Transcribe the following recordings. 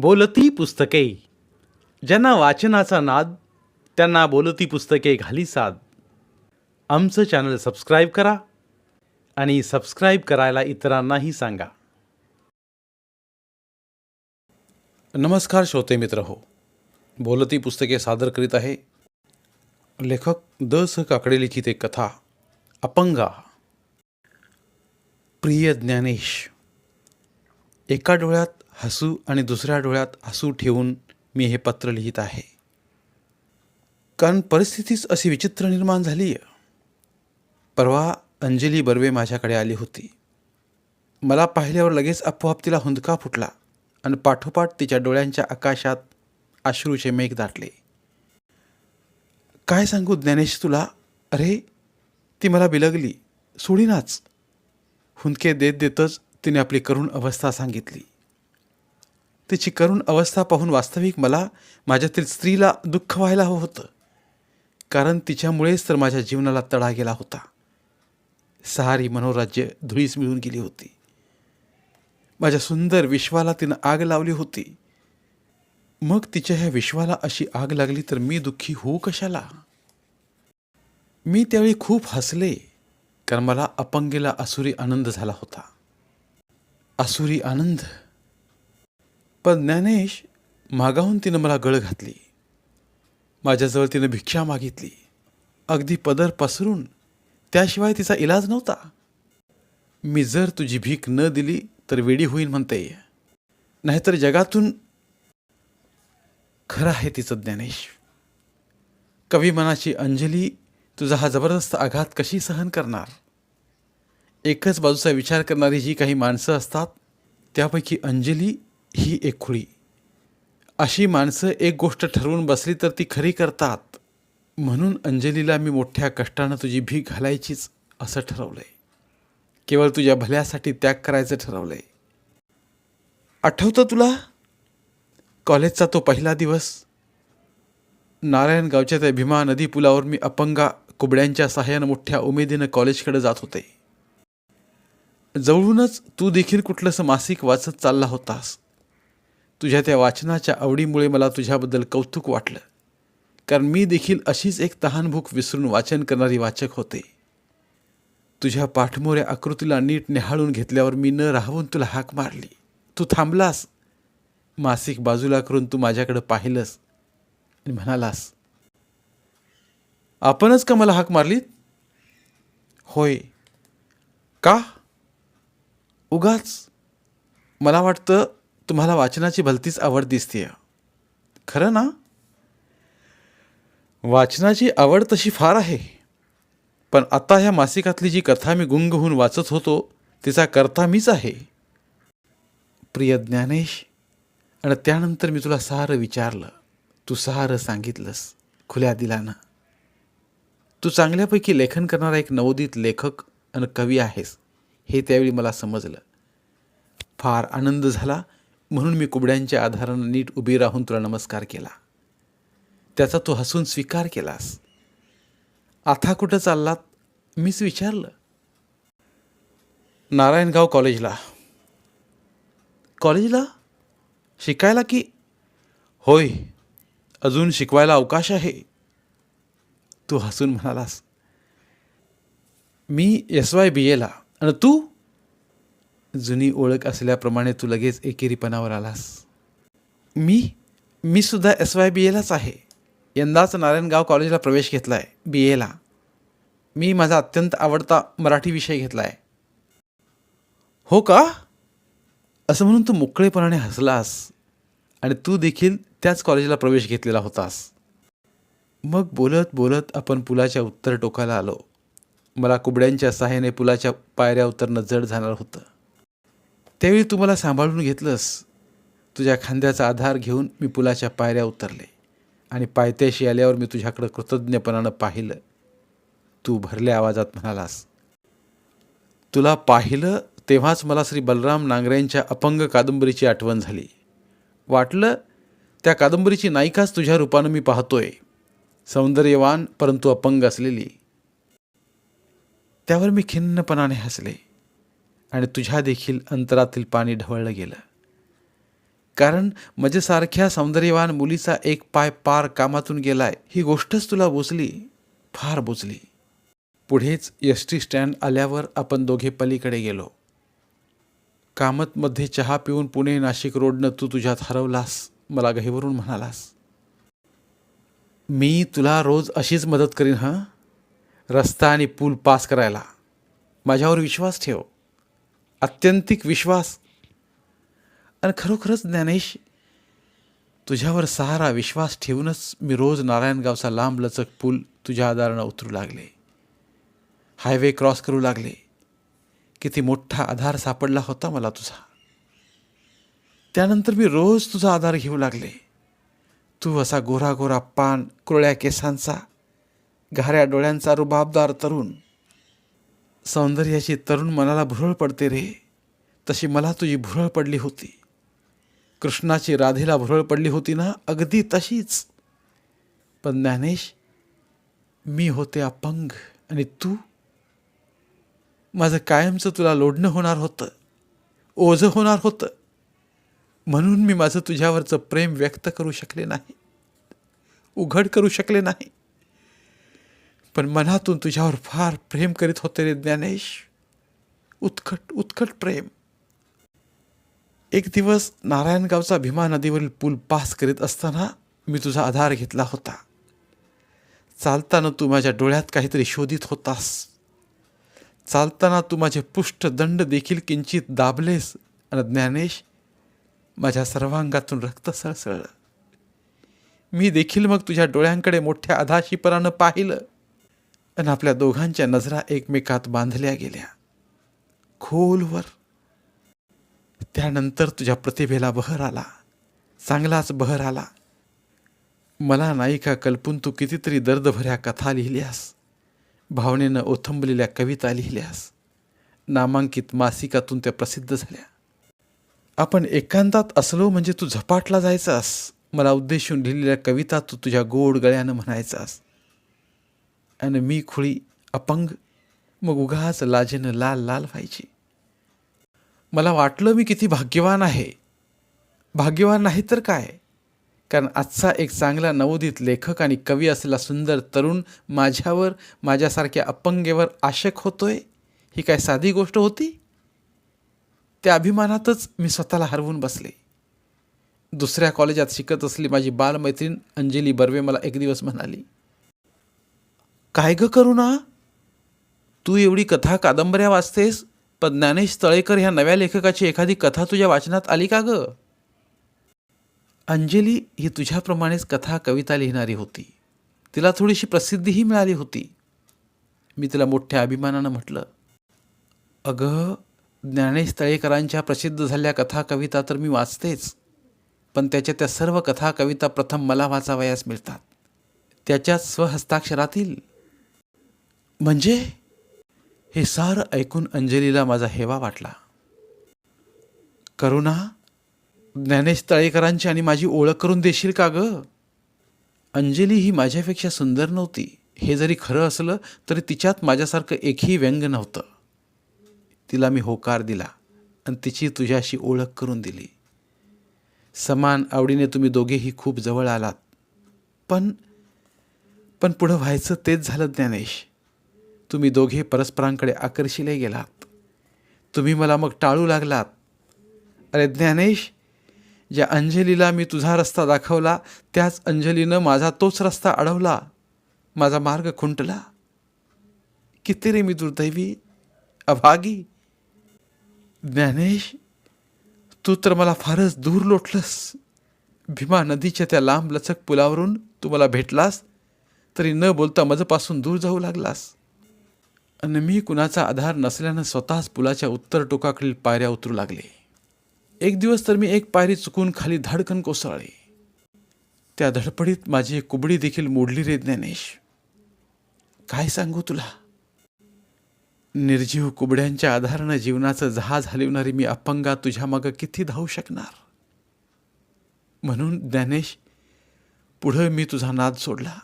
बोलती पुस्तके. ज्यांना वाचनाचा नाद त्यांना बोलती पुस्तके घाली साद. आमचं चॅनल सबस्क्राईब करा आणि सबस्क्राईब करायला इतरांनाही सांगा. नमस्कार श्रोते मित्र हो. बोलती पुस्तके सादर करीत आहे लेखक द स काकडे लिखित एक कथा अपंगा. प्रिय ज्ञानेश एका डोळ्यात हसू आणि दुसऱ्या डोळ्यात हसू ठेवून मी हे पत्र लिहित आहे. कारण परिस्थितीच अशी विचित्र निर्माण झाली आहे परवा अंजली बर्वे माझ्याकडे आली होती. मला पाहिल्यावर लगेच आपोआप तिला हुंदका फुटला आणि पाठोपाठ तिच्या डोळ्यांच्या आकाशात अश्रूचे मेघ दाटले. काय सांगू ज्ञानेश तुला? अरे ती मला बिलगली. सोडीनाच. हुंदके देत देतच तिने आपली करुण अवस्था सांगितली. तिची करुण अवस्था पाहून वास्तविक मला माझ्यातील स्त्रीला दुःख व्हायला हवं होतं. कारण तिच्यामुळेच तर माझ्या जीवनाला तडा गेला होता. सहारी मनोराज्य धुळीस मिळून गेली होती. माझ्या सुंदर विश्वाला तिनं आग लावली होती. मग तिच्या ह्या विश्वाला अशी आग लागली तर मी दुःखी होऊ कशाला? मी त्यावेळी खूप हसले कारण मला अपंगेला असुरी आनंद झाला होता. असुरी आनंद. पण ज्ञानेश मागाहून तिनं मला गळ घातली. माझ्याजवळ तिनं भिक्षा मागितली. अगदी पदर पसरून त्याशिवाय तिचा इलाज नव्हता. मी जर तुझी भीक न दिली तर वेडी होईन म्हणते. नाहीतर जगातून खरं आहे तिचं ज्ञानेश. कवी मनाची अंजली तुझा हा जबरदस्त आघात कशी सहन करणार? एकच बाजूचा विचार करणारी जी काही माणसं असतात त्यापैकी अंजली ही एक खुळी. अशी माणसं एक गोष्ट ठरवून बसली तर ती खरी करतात. म्हणून अंजलीला मी मोठ्या कष्टानं तुझी भीक घालायचीच असं ठरवलंय. केवळ तुझ्या भल्यासाठी त्याग करायचं ठरवलंय. आठवतं तुला? कॉलेजचा तो पहिला दिवस. नारायणगावच्या त्या भीमा नदी पुलावर मी अपंगा कुबड्यांच्या सहाय्यानं मोठ्या उमेदीनं कॉलेजकडे जात होते. जवळूनच तू देखील कुठलंसं मासिक वाचत चालला होतास. तुझ्या त्या वाचनाच्या आवडीमुळे मला तुझ्याबद्दल कौतुक वाटलं. कारण मी देखील अशीच एक तहानभूक विसरून वाचन करणारी वाचक होते. तुझ्या पाठमोऱ्या आकृतीला नीट निहाळून घेतल्यावर मी न राहून तुला हाक मारली. तू थांबलास. मासिक बाजूला करून तू माझ्याकडं पाहिलंस. आणि म्हणालास आपणच का मला हाक मारलीत? होय. का? उगाच मला वाटतं तुम्हाला वाचनाची भलतीच आवड दिसते खरं ना? वाचनाची आवड तशी फार आहे. पण आता ह्या मासिकातली जी कथा मी गुंग होऊन वाचत होतो तिचा करता मीच आहे. प्रिय ज्ञानेश आणि त्यानंतर मी तुला सारं विचारलं. तू सारं सांगितलंस खुल्या दिलानं. तू चांगल्यापैकी लेखन करणारा एक नवोदित लेखक आणि कवी आहेस. हे त्यावेळी मला समजलं. फार आनंद झाला म्हणून मी कुबड्यांच्या आधारानं नीट उभी राहून तुला नमस्कार केला. त्याचा तू हसून स्वीकार केलास. आता कुठं चाललात? मीच विचारलं. नारायणगाव कॉलेजला. कॉलेजला? शिकायला की? होय अजून शिकवायला अवकाश आहे. तू हसून म्हणालास. मी एस वाय बी एला आणि तू जुनी ओळख असल्याप्रमाणे तू लगेच एकेरीपणावर आलास. मी मी सुद्धा एस वाय बी एलाच आहे. यंदाच नारायणगाव कॉलेजला प्रवेश घेतला आहे बी एला मी माझा अत्यंत आवडता मराठी विषय घेतला आहे हो का? असं म्हणून तू मोकळेपणाने हसलास आणि तू देखील त्याच कॉलेजला प्रवेश घेतलेला होतास. मग बोलत बोलत आपण पुलाच्या उत्तर टोकाला आलो. मला कुबड्यांच्या सहाय्याने पुलाच्या पायऱ्या उतरणं जड जाणार होतं. त्यावेळी तू मला सांभाळून घेतलंस. तुझ्या खांद्याचा आधार घेऊन मी पुलाच्या पायऱ्या उतरले आणि पायथ्याशी आल्यावर मी तुझ्याकडं कृतज्ञपणानं पाहिलं. तू भरल्या आवाजात म्हणालास तुला पाहिलं तेव्हाच मला श्री बलराम नांगरेंच्या अपंग कादंबरीची आठवण झाली. वाटलं त्या कादंबरीची नायिकाच तुझ्या रूपानं मी पाहतोय. सौंदर्यवान परंतु अपंग असलेली. त्यावर मी खिन्नपणाने हसले आणि तुझ्या देखील अंतरातील पाणी ढवळलं गेलं. कारण माझ्यासारख्या सौंदर्यवान मुलीचा एक पाय पार कामातून गेलाय ही गोष्टच तुला बोचली फार बोचली. पुढेच एस टी स्टँड आल्यावर आपण दोघे पलीकडे गेलो. कामतमध्ये चहा पिऊन पुणे नाशिक रोडनं तू तुझ्यात हरवलास मला गहीवरून म्हणालास. मी तुला रोज अशीच मदत करीन हां? रस्ता आणि पूल पास करायला. माझ्यावर विश्वास ठेव. अत्यंतिक विश्वास. आणि खरोखरच ज्ञानेश तुझ्यावर सहारा विश्वास ठेवूनच मी रोज नारायणगावचा लांब लचक पूल तुझ्या आधारानं उतरू लागले. हायवे क्रॉस करू लागले. किती मोठा आधार सापडला होता मला तुझा. त्यानंतर मी रोज तुझा आधार घेऊ लागले. तू असा गोरा गोरा पान कुरळ्या केसांचा घाऱ्या डोळ्यांचा रुबाबदार तरुण. सौंदर्याची तरुण मनाला भुरळ पडते रे. तशी मला तुझी भुरळ पडली होती. कृष्णाची राधेला भुरळ पडली होती ना अगदी तशीच. पण ज्ञानेश मी होते अपंग आणि तू? माझं कायमचं तुला लोढणं होणार होतं. ओझं होणार होतं. म्हणून मी माझं तुझ्यावरचं प्रेम व्यक्त करू शकले नाही. उघड करू शकले नाही. पण मनातून तुझ्यावर फार प्रेम करीत होते रे ज्ञानेश. उत्कट उत्कट प्रेम. एक दिवस नारायणगावचा भीमा नदीवरील पूल पास करीत असताना मी तुझा आधार घेतला होता. चालताना तू माझ्या डोळ्यात काहीतरी शोधित होतास. चालताना तू माझे पृष्ठदंड देखील किंचित दाबलेस आणि ज्ञानेश माझ्या सर्वांगातून रक्त सळसळलं. मी देखील मग तुझ्या डोळ्यांकडे मोठ्या अधाशीपणानं पाहिलं. आणि आपल्या दोघांच्या नजरा एकमेकात बांधल्या गेल्या. खोलवर. त्यानंतर तुझ्या प्रतिभेला बहर आला. चांगलाच बहर आला. मला नायिका कल्पून तू कितीतरी दर्दभऱ्या कथा लिहिल्यास? भावनेनं ओथंबलेल्या कविता लिहिल्यास? नामांकित मासिकातून त्या प्रसिद्ध झाल्या. आपण एकांतात असलो म्हणजे तू झपाटला जायचास. मला उद्देशून लिहिलेल्या कविता तू तुझ्या गोड गळ्यानं म्हणायचास. आणि मी खुळी अपंग मग उगाच लाजेनं लाल लाल व्हायची मला वाटलं मी किती भाग्यवान आहे भाग्यवान नाही तर काय कारण आजचा एक चांगला नवोदित लेखक आणि कवी असलेला सुंदर तरुण माझ्यावर माझ्यासारख्या अपंगेवर आशक होतोय ही काय साधी गोष्ट होती त्या अभिमानातच मी स्वतःला हरवून बसले दुसऱ्या कॉलेजात शिकत असली माझी बालमैत्रीण अंजली बर्वे मला एक दिवस म्हणाली काय ग करू ना तू एवढी कथा कादंबऱ्या वाचतेस? पण ज्ञानेश तळेकर ह्या नव्या लेखकाची एखादी कथा तुझ्या वाचनात आली का ग? अंजली ही तुझ्याप्रमाणेच कथा कविता लिहिणारी होती. तिला थोडीशी प्रसिद्धीही मिळाली होती. मी तिला मोठ्या अभिमानानं म्हटलं अगं ज्ञानेश तळेकरांच्या प्रसिद्ध झालेल्या कथा कविता तर मी वाचतेच पण त्याच्या त्या सर्व कथा कविता प्रथम मला वाचावयास मिळतात. त्याच्या स्वहस्ताक्षरातील म्हणजे? हे सारं ऐकून अंजलीला माझा हेवा वाटला. करुणा ज्ञानेश तळेकरांची आणि माझी ओळख करून देशील का ग? अंजली ही माझ्यापेक्षा सुंदर नव्हती. हे जरी खरं असलं तरी तिच्यात माझ्यासारखं एकही व्यंग नव्हतं. तिला मी होकार दिला आणि तिची तुझ्याशी ओळख करून दिली. समान आवडीने तुम्ही दोघेही खूप जवळ आलात. पण पण पुढं व्हायचं तेच झालं ज्ञानेश. तुम्ही दोघे परस्परांकडे आकर्षिले गेलात. तुम्ही मला मग टाळू लागलात. अरे ज्ञानेश ज्या अंजलीला मी तुझा रस्ता दाखवला त्याच अंजलीनं माझा तोच रस्ता अडवला. माझा मार्ग खुंटला. किती रे मी दुर्दैवी अभागी. ज्ञानेश तू तर मला फारच दूर लोटलंस. भीमा नदीच्या त्या लांब लचक पुलावरून तू मला भेटलास तरी न बोलता मजपासून दूर जाऊ लागलास. आणि मी कुणाचा आधार नसल्यानं स्वतःच पुलाच्या उत्तर टोकाकडील पायऱ्या उतरू लागले. एक दिवस तर मी एक पायरी चुकून खाली धडकन कोसळले. त्या धडपडीत माझी कुबडी देखील मोडली रे ज्ञानेश. काय सांगू तुला? निर्जीव कुबड्यांच्या आधारानं जीवनाचं जहाज हलविणारी मी अपंगा तुझ्या मागं किती धावू शकणार? म्हणून ज्ञानेश पुढं मी तुझा नाद सोडला.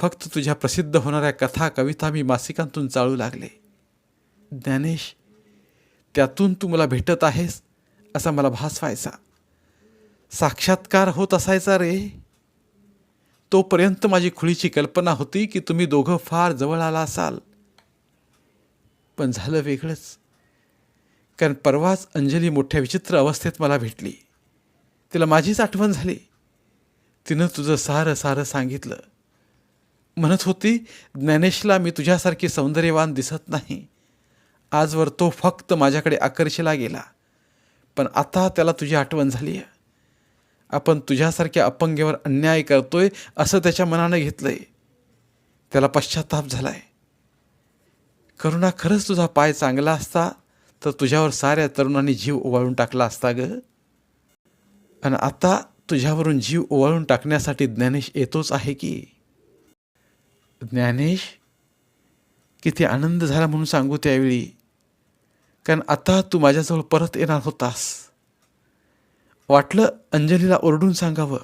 फक्त तुझ्या प्रसिद्ध होणाऱ्या कथा कविता मी मासिकांतून चाळू लागले. ज्ञानेश त्यातून तू मला भेटत आहेस असा मला भास व्हायचा. साक्षात्कार होत असायचा रे. तोपर्यंत माझी खुळीची कल्पना होती की तुम्ही दोघं फार जवळ आला असाल. पण झालं वेगळंच. कारण परवाच अंजली मोठ्या विचित्र अवस्थेत मला भेटली. तिला माझीच आठवण झाली. तिनं तुझं सारं सारं सांगितलं. म्हणत होती ज्ञानेशला मी तुझ्यासारखी सौंदर्यवान दिसत नाही. आजवर तो फक्त माझ्याकडे आकर्षिला गेला. पण आता त्याला तुझी आठवण झाली आहे आपण तुझ्यासारख्या अपंगेवर अन्याय करतोय असं त्याच्या मनानं घेतलं आहे त्याला पश्चाताप आहे करुणा खरंच तुझा पाय चांगला असता तर तुझ्यावर साऱ्या तरुणांनी जीव ओवाळून टाकला असता ग. आणि आता तुझ्यावरून जीव ओवाळून टाकण्यासाठी ज्ञानेश येतोच आहे की? ज्ञानेश किती आनंद झाला म्हणून सांगू त्यावेळी. कारण आता तू माझ्याजवळ परत येणार होतास. वाटलं अंजलीला ओरडून सांगावं.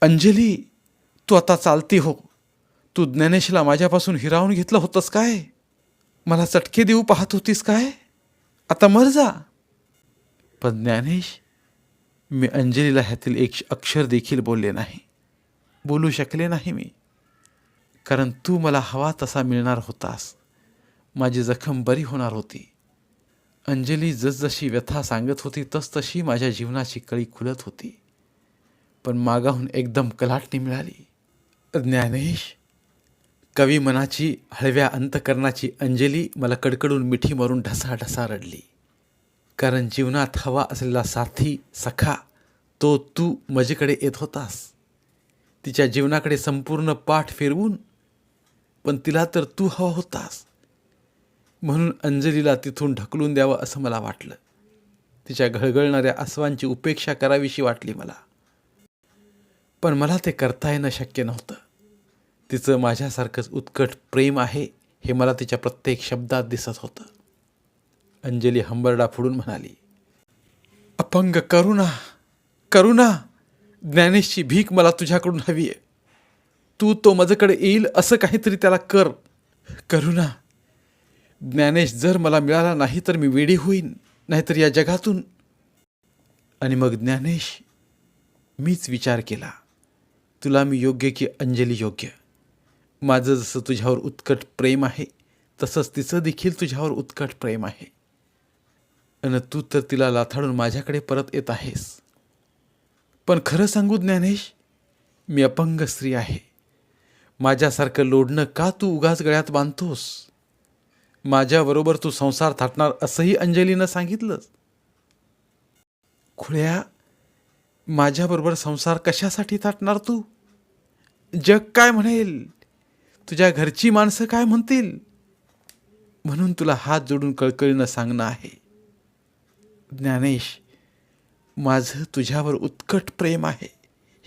अंजली तू आता चालती हो. तू ज्ञानेशला माझ्यापासून हिरावून घेतलं होतंस काय? मला चटके देऊ पाहत होतीस काय? आता मर जा. पण ज्ञानेश मी अंजलीला ह्यातील एक अक्षर देखील बोलले नाही. बोलू शकले नाही मी. कारण तू मला हवा तसा मिळणार होतास. माझी जखम बरी होणार होती. अंजली जसजशी व्यथा सांगत होती तसतशी माझ्या जीवनाची कळी खुलत होती. पण मागाहून एकदम कलाटणी मिळाली. ज्ञानेश कवी मनाची हळव्या अंतकरणाची अंजली मला कडकडून मिठी मारून ढसा ढसा रडली. कारण जीवनात हवा असलेला साथी सखा तो तू माझ्याकडे येत होतास. तिच्या जीवनाकडे संपूर्ण पाठ फिरवून पण तिला तर तू हवा होतास. म्हणून अंजलीला तिथून ढकलून द्यावं असं मला वाटलं. तिच्या घळघळणाऱ्या अस्वांची उपेक्षा करावीशी वाटली मला. पण मला ते करता येणं शक्य नव्हतं. तिचं माझ्यासारखंच उत्कट प्रेम आहे हे मला तिच्या प्रत्येक शब्दात दिसत होतं. अंजली हंबरडा फोडून म्हणाली अपंग करुणा करुणा ज्ञानेशची भीक मला तुझ्याकडून हवी आहे. तू तो माझ्याकडे येईल असं काहीतरी त्याला कर. करुणा ज्ञानेश जर मला मिळाला नाही तर मी वेडी होईन नाहीतर या जगातून. आणि मग ज्ञानेश मीच विचार केला तुला मी योग्य की अंजली योग्य? माझं जसं तुझ्यावर उत्कट प्रेम आहे तसंच तिचं देखील तुझ्यावर उत्कट प्रेम आहे. आणि तू तर तिला लाथाडून माझ्याकडे परत येत आहेस. पण खरं सांगू ज्ञानेश मी अपंग स्त्री आहे. माझ्यासारखं लोढणं का तू उगाच गळ्यात बांधतोस? माझ्याबरोबर तू संसार थाटणार असंही अंजलीनं सांगितलंच खुळ्या माझ्याबरोबर संसार कशासाठी थाटणार तू? जग काय म्हणेल? तुझ्या घरची माणसं काय म्हणतील? म्हणून तुला हात जोडून कळकळीनं सांगणं आहे. ज्ञानेश माझं तुझ्यावर उत्कट प्रेम आहे.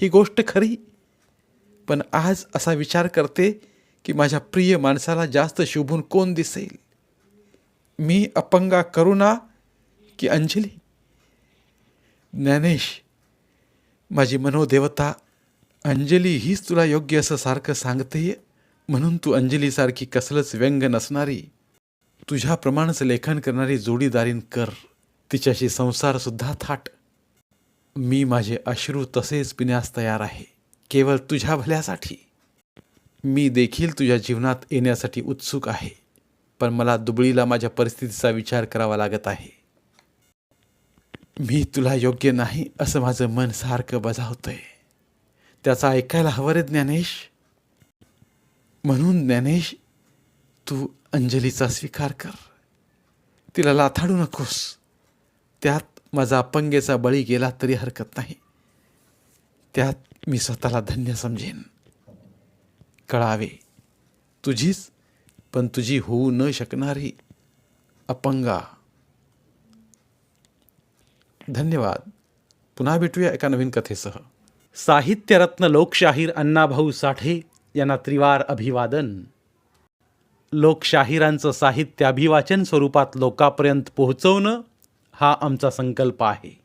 ही गोष्ट खरी. पण आज असा विचार करते की माझ्या प्रिय माणसाला जास्त शोभून कोण दिसेल? मी अपंगा करुणा की अंजली? ज्ञानेश माझी मनोदेवता अंजली हीच तुला योग्य असं सारखं सांगते म्हणून तू अंजलीसारखी कसलंच व्यंग नसणारी. तुझ्याप्रमाणेच लेखन करणारी जोडीदारीन कर. तिच्याशी संसारसुद्धा थाट. मी माझे अश्रू तसेच पिण्यास तयार आहे. केवळ तुझ्या भल्यासाठी. मी देखील तुझ्या जीवनात येण्यासाठी उत्सुक आहे पण मला दुबळीला माझ्या परिस्थितीचा विचार करावा लागत आहे. मी तुला योग्य नाही असं माझं मन सारखं बजावतंय. त्याचा ऐकायला हवं रे ज्ञानेश. म्हणून ज्ञानेश तू अंजलीचा स्वीकार कर. तिला लाथाडू नकोस. त्यात माझा अपंगेचा बळी गेला तरी हरकत नाही. त्यात मी स्वतःला धन्य समजेन. कळावे. तुझीच पण तुझी होऊ न शकणारी अपंगा. धन्यवाद. पुन्हा भेटूया एका नवीन कथेसह. साहित्यरत्न लोकशाहीर अण्णाभाऊ साठे यांना त्रिवार अभिवादन. लोकशाहिरांचं साहित्य अभिवाचन स्वरूपात लोकापर्यंत पोहोचवणं हा आमचा संकल्प आहे.